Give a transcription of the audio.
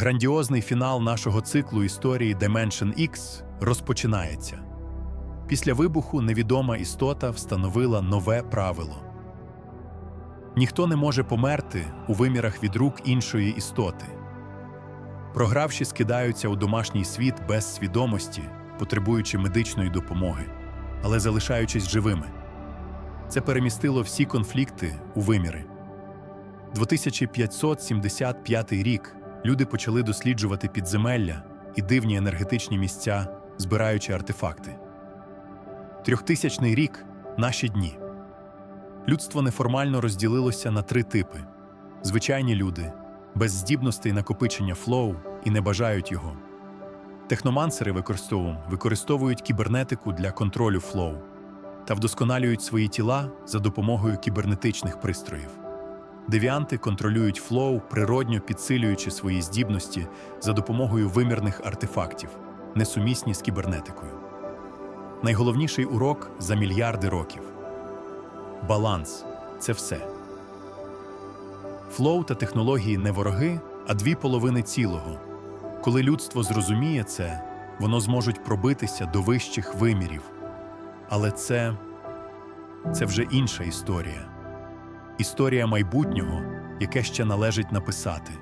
Грандіозний фінал нашого циклу історії Dimension X розпочинається. Після вибуху невідома істота встановила нове правило. Ніхто не може померти у вимірах від рук іншої істоти. Програвші скидаються у домашній світ без свідомості, потребуючи медичної допомоги, але залишаючись живими. Це перемістило всі конфлікти у виміри. 2575 рік люди почали досліджувати підземелля і дивні енергетичні місця, збираючи артефакти. Трьохтисячний рік наші дні. Людство неформально розділилося на три типи: звичайні люди, без здібностей накопичення флоу і не бажають його. Техномансери використовують, кібернетику для контролю флоу та вдосконалюють свої тіла за допомогою кібернетичних пристроїв. Девіанти контролюють флоу, природньо підсилюючи свої здібності за допомогою вимірних артефактів, несумісні з кібернетикою. Найголовніший урок за мільярди років. Баланс це все. Флоу та технології не вороги, а дві половини цілого. Коли людство зрозуміє це, воно зможуть пробитися до вищих вимірів. Але це, це вже інша історія. Історія майбутнього, яке ще належить написати.